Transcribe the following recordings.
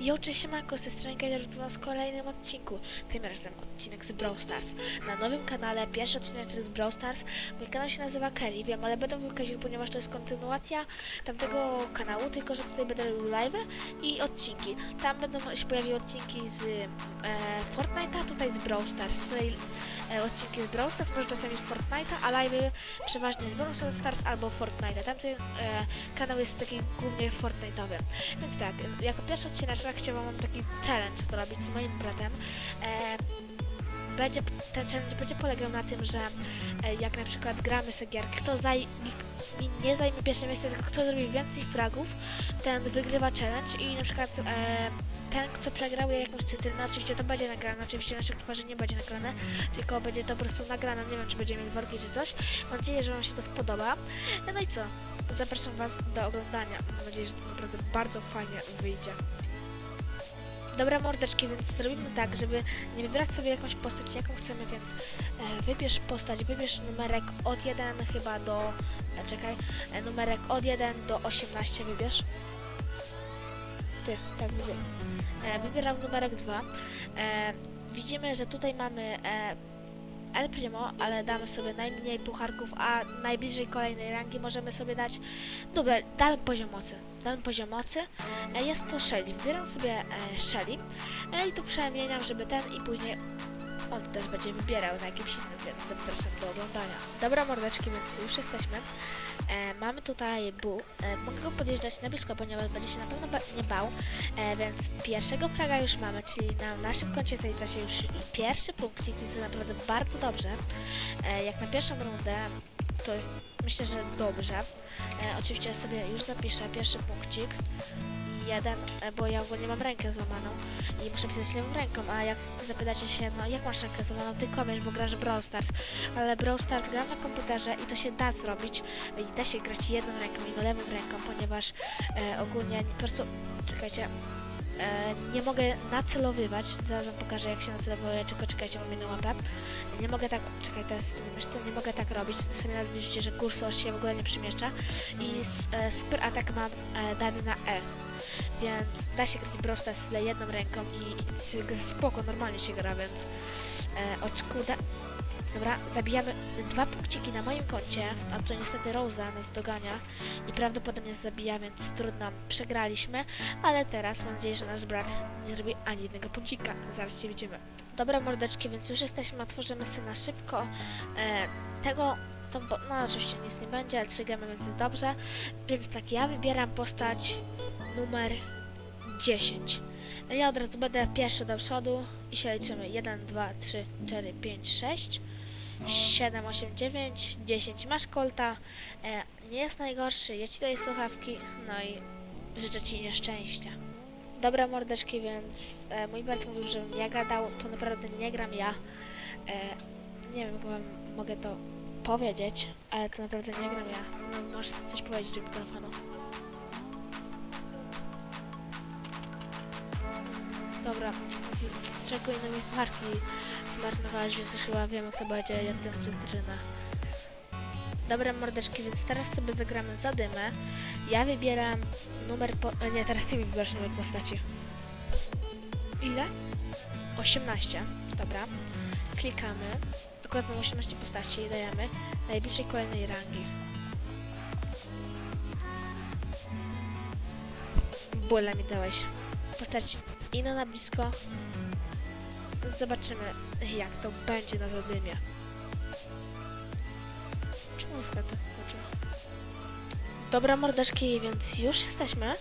Jo, cześć siemanko, ze strony Gajer w kolejnym odcinku. Tym razem odcinek z Brawl Stars. Na nowym kanale, pierwszy odcinek jest Brawl Stars. Mój kanał się nazywa Kelly, wiem, ale będę mówił ponieważ to jest kontynuacja tamtego kanału, tylko że tutaj będę robił live i odcinki. Tam będą się pojawiły odcinki z e, Fortnite'a, tutaj z Brawl Stars. Tutaj e, odcinki z Brawl Stars, może czasami z Fortnite'a, a live przeważnie z Brawl Stars albo Fortnite'a. Tamten e, kanał jest taki głównie Fortnite'owy. Więc tak, jako pierwszy odcinek chciałam wam taki challenge zrobić z moim bratem. E, będzie, ten challenge będzie polegał na tym, że e, jak na przykład gramy sobie gierkę, kto nie, zajmie pierwsze miejsce, tylko kto zrobi więcej fragów, ten wygrywa challenge i na przykład e, ten, kto przegrał jakąś cytrynę, oczywiście to będzie nagrane, oczywiście naszych twarzy nie będzie nagrane, tylko będzie to po prostu nagrane, nie wiem czy będziemy mieli worki czy coś. Mam nadzieję, że wam się to spodoba. No i co? Zapraszam was do oglądania. Mam nadzieję, że to naprawdę bardzo fajnie wyjdzie. Dobra mordeczki, więc zrobimy tak, żeby nie wybierać sobie jakąś postać, jaką chcemy, więc e, wybierz postać, wybierz numerek od 1 chyba do, e, czekaj, e, numerek od 1 do 18 wybierz. Ty, tak wybierz. E, wybieram numerek 2. E, widzimy, że tutaj mamy e, El Primo, ale damy sobie najmniej pucharków, a najbliżej kolejnej rangi możemy sobie dać, dobra, damy poziom mocy. Damy poziom mocy. E, Jest to Shelly. Wybieram sobie e, Shelly e, i tu przemieniam, żeby ten i później on też będzie wybierał na jakimś innym, więc zapraszam do oglądania. Dobra mordeczki, więc już jesteśmy. E, mamy tutaj Bu. E, mogę go podjeżdżać na blisko, ponieważ będzie się na pewno nie bał. E, więc pierwszego fraga już mamy, czyli na naszym koncie zalicza się już pierwszy punkcik, więc naprawdę bardzo dobrze. E, jak na pierwszą rundę to jest myślę, że dobrze. E, oczywiście sobie już zapiszę pierwszy punkcik. Jeden, e, bo ja ogólnie mam rękę złamaną i muszę pisać lewą ręką, a jak zapytacie się, no jak masz rękę złamaną, ty komiesz, bo grasz Brawl Stars, ale Brawl Stars gram na komputerze i to się da zrobić i da się grać jedną ręką i lewą ręką, ponieważ e, ogólnie po prostu, czekajcie, e, nie mogę nacelowywać, zaraz wam pokażę jak się nacelowuje, tylko czekajcie, mam jedną mapę, nie mogę tak, czekaj teraz, nie mogę tak robić, sobie nawet widzicie, że kursor się w ogóle nie przemieszcza. I e, super atak mam e, dany na E, więc da się grać Brawl Stars jedną ręką i spoko, normalnie się gra, więc e, od. Dobra, zabijamy dwa punkciki na moim koncie, a tu niestety Rosa nas dogania i prawdopodobnie zabija, więc trudno, przegraliśmy, ale teraz mam nadzieję, że nasz brat nie zrobi ani jednego punkcika. Zaraz się widzimy. Dobra mordeczki, więc już jesteśmy, otworzymy sobie na szybko e, tego, tą, po- no oczywiście nic nie będzie, ale trzygamy, więc jest dobrze, więc tak, ja wybieram postać numer 10. Ja od razu będę pierwszy do przodu i się liczymy 1, 2, 3, 4, 5, 6, 7, 8, 9, 10. Masz kolta, e, nie jest najgorszy, ci daję słuchawki, no i życzę ci nieszczęścia. Dobra mordeczki, więc e, mój brat mówił, żebym ja gadał, to naprawdę nie gram ja. E, nie wiem, jak wam mogę to powiedzieć, ale to naprawdę nie gram ja. No, możesz coś powiedzieć do mikrofonu. Dobra, z czego innymi pucharki zmarnowałeś, więc chyba wiemy, kto będzie jadł tę cytrynę. Dobra, mordeczki, więc teraz sobie zagramy za dymę. Ja wybieram numer po... e, Nie, teraz ty mi wybierasz numer postaci. Ile? 18. Dobra. Klikamy. Akurat mam 18 postaci i dajemy najbliższej kolejnej rangi. Bóle mi dałeś. Postać ino na blisko. Zobaczymy, jak to będzie na zadymie. Czemu tak wskoczył? Dobra mordeczki, więc już jesteśmy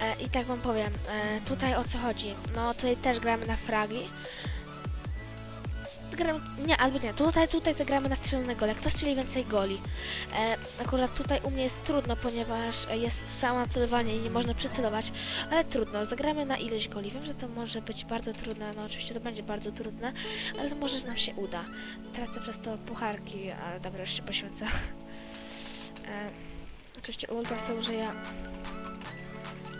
e, i tak wam powiem, e, tutaj o co chodzi. No tutaj też gramy na fragi. Nie, albo nie, tutaj, tutaj zagramy na strzelone gole. Kto strzeli więcej goli? E, akurat tutaj u mnie jest trudno, ponieważ jest samo celowanie i nie można przycelować, ale trudno. Zagramy na ilość goli. Wiem, że to może być bardzo trudne, no oczywiście to będzie bardzo trudne, ale to może nam się uda. Tracę przez to pucharki, ale dobra, już się poświęcę. E, oczywiście ulta sobie użyję.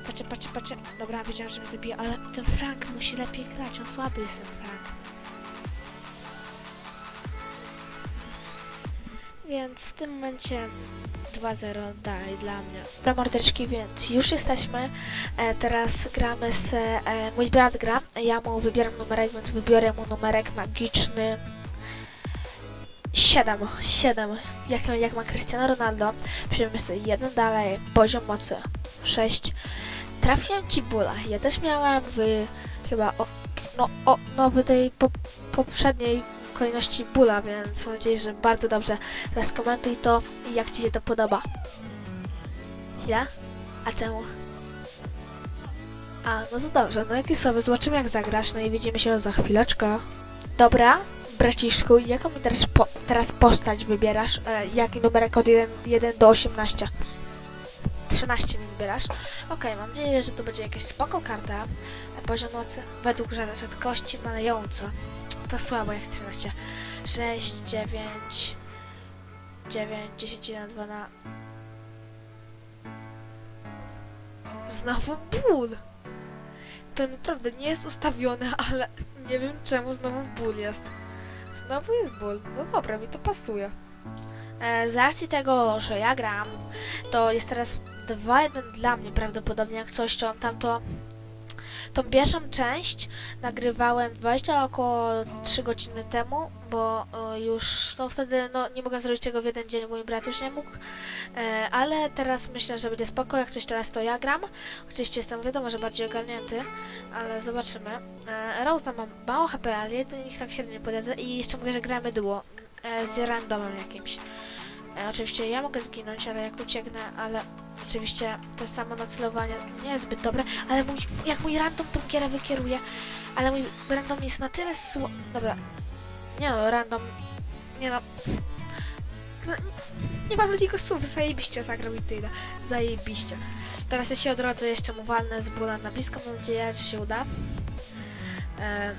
Patrzę, patrzę, patrzę. Dobra, wiedziałem, że mnie zabije, ale ten Frank musi lepiej grać, on słaby jest ten Frank. Więc w tym momencie 2-0 dalej dla mnie. Dobra mordeczki, więc już jesteśmy. E, teraz gramy z... E, mój brat gra, ja mu wybieram numerek, więc wybiorę mu numerek magiczny 7, 7, jak, jak ma Cristiano Ronaldo. Przyjmiemy sobie jeden dalej, poziom mocy 6. Trafiłem ci bóla. Ja też miałem w chyba o, no, o, no w tej po, poprzedniej kolejności bóla, więc mam nadzieję, że bardzo dobrze. Teraz komentuj to jak ci się to podoba. Ja? A czemu? A, no to dobrze, no jak sobie, zobaczymy jak zagrasz, no i widzimy się za chwileczkę. Dobra, braciszku, jaką mi teraz, po, teraz postać wybierasz? E, jaki numerek od 1, 1 do 18? 13 mi wybierasz. Okej, mam nadzieję, że to będzie jakaś spoko karta. E, Poziom mocy według rzad- rzadkości malejąco. To słabo jak 13. 6, 9, 9, 10 na 2 na... Znowu ból! To naprawdę nie jest ustawione, ale nie wiem czemu znowu ból jest. Znowu jest ból. No dobra, mi to pasuje. E, z racji tego, że ja gram, to jest teraz 2-1 dla mnie prawdopodobnie jak coś, to tamto tą pierwszą część nagrywałem 20 około 3 godziny temu, bo e, już no wtedy no, nie mogłem zrobić tego w jeden dzień, bo mój brat już nie mógł, e, ale teraz myślę, że będzie spoko, jak coś teraz to ja gram. Oczywiście jestem wiadomo, że bardziej ogarnięty, ale zobaczymy. E, Rosa mam mało HP, ale do nich tak średnio podjadę i jeszcze mówię, że gramy duo z randomem jakimś. E, oczywiście ja mogę zginąć, ale jak ucieknę, ale oczywiście to samo nacelowanie nie jest zbyt dobre, ale mój, jak mój random tą gierę wykieruje, ale mój random jest na tyle sło... Dobra. Nie no, random... Nie no... no nie mam do niego słów, zajebiście zagrał i tyle. Zajebiście. Teraz ja się odrodzę, jeszcze mu walnę z bóla na blisko, mam nadzieję, że się uda. E,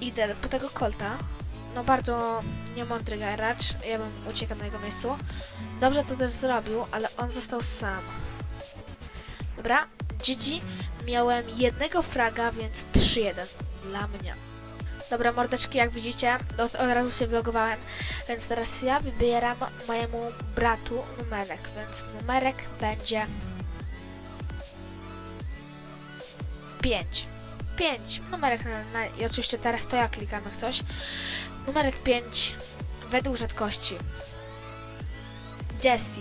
idę po tego kolta. No bardzo niemądry gracz, ja bym uciekał na jego miejscu. Dobrze to też zrobił, ale on został sam. Dobra, GG. Miałem jednego fraga, więc 3-1 dla mnie. Dobra, mordeczki, jak widzicie, od, od razu się vlogowałem, więc teraz ja wybieram mojemu bratu numerek, więc numerek będzie 5. 5. Numerek na, na, i oczywiście teraz to ja klikam jak coś. Numerek 5 według rzadkości. Jessie.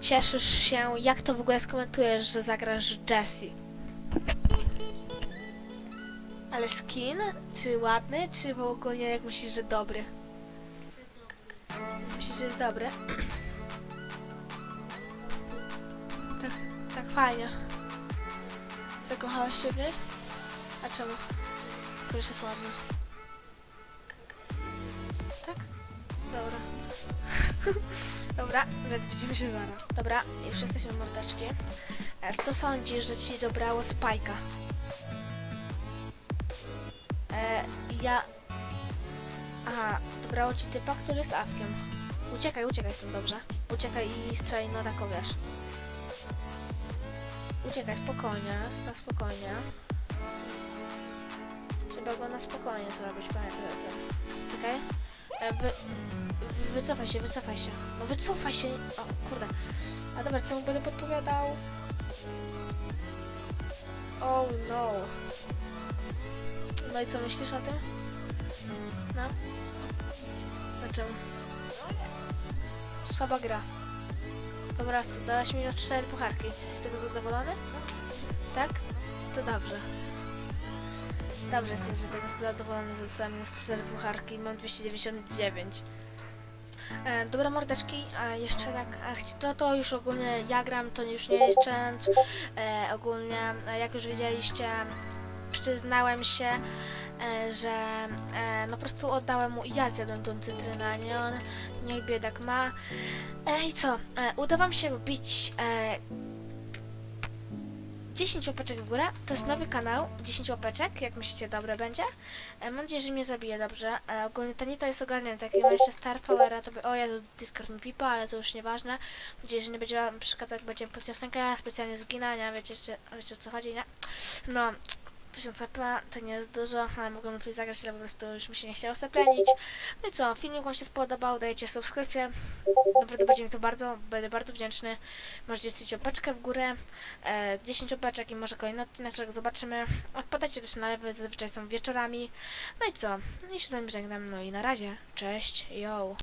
Cieszysz się, jak to w ogóle skomentujesz, że zagrasz Jessie? Ale skin? Czy ładny, czy w ogóle jak myślisz, że dobry? Myślisz, że jest dobry? tak, tak fajnie. Zakochałaś się w niej? A czemu? Już jest ładna. Dobra. Dobra, więc widzimy się zaraz. Dobra, już jesteśmy mordeczki. E, Co sądzisz, że ci dobrało spajka? E, ja... Aha, dobrało ci typa, który jest awkiem. Uciekaj, uciekaj stąd, dobrze? Uciekaj i strzelaj, no tak, wiesz. Uciekaj, spokojnie, na spokojnie. Trzeba go na spokojnie zrobić, pamiętaj o tym. Czekaj. E, wy, wy, wycofaj się, wycofaj się. No wycofaj się! O, kurde. A dobra, co mu będę podpowiadał? Oh no. No i co myślisz o tym? No? Na czym? Słaba gra. Dobra, to dałaś mi już 4 pucharki. Jesteś z tego zadowolony? Tak? To dobrze. Dobrze jesteś, że tego zadowolony zostałem minus 4 pucharki i mam 299. E, dobra mordeczki, a jeszcze tak, a to, już ogólnie ja gram, to już nie jest challenge. E, ogólnie, e, jak już wiedzieliście, przyznałem się, e, że e, no po prostu oddałem mu i ja zjadłem tą cytrynę, a nie on. Niech biedak ma. E, I co? E, uda wam się bić e, 10 łapeczek w górę. To jest nowy kanał, 10 łapeczek, jak myślicie, dobre będzie. E, mam nadzieję, że mnie zabije dobrze. E, ogólnie to nie to jest ogarnięte, jak ma jeszcze Star Powera, to by... O Jezu, Discord mi pipa, ale to już nieważne. Mam nadzieję, że nie będzie wam przeszkadzać, jak będzie pod piosenkę specjalnie zginania, wiecie, wiecie o co chodzi, nie? No, 1000 HP to nie jest dużo, ale mogłem lepiej zagrać, ale po prostu już mi się nie chciało seplenić. No i co, filmik wam się spodobał, dajcie subskrypcję. Naprawdę będzie mi to bardzo, będę bardzo wdzięczny. Możecie strzelić opeczkę w górę, e, 10 opeczek i może kolejny odcinek, którego zobaczymy. A Wpadajcie też na lewy, zazwyczaj są wieczorami. No i co, no i się z wami żegnam, no i na razie. Cześć, yo!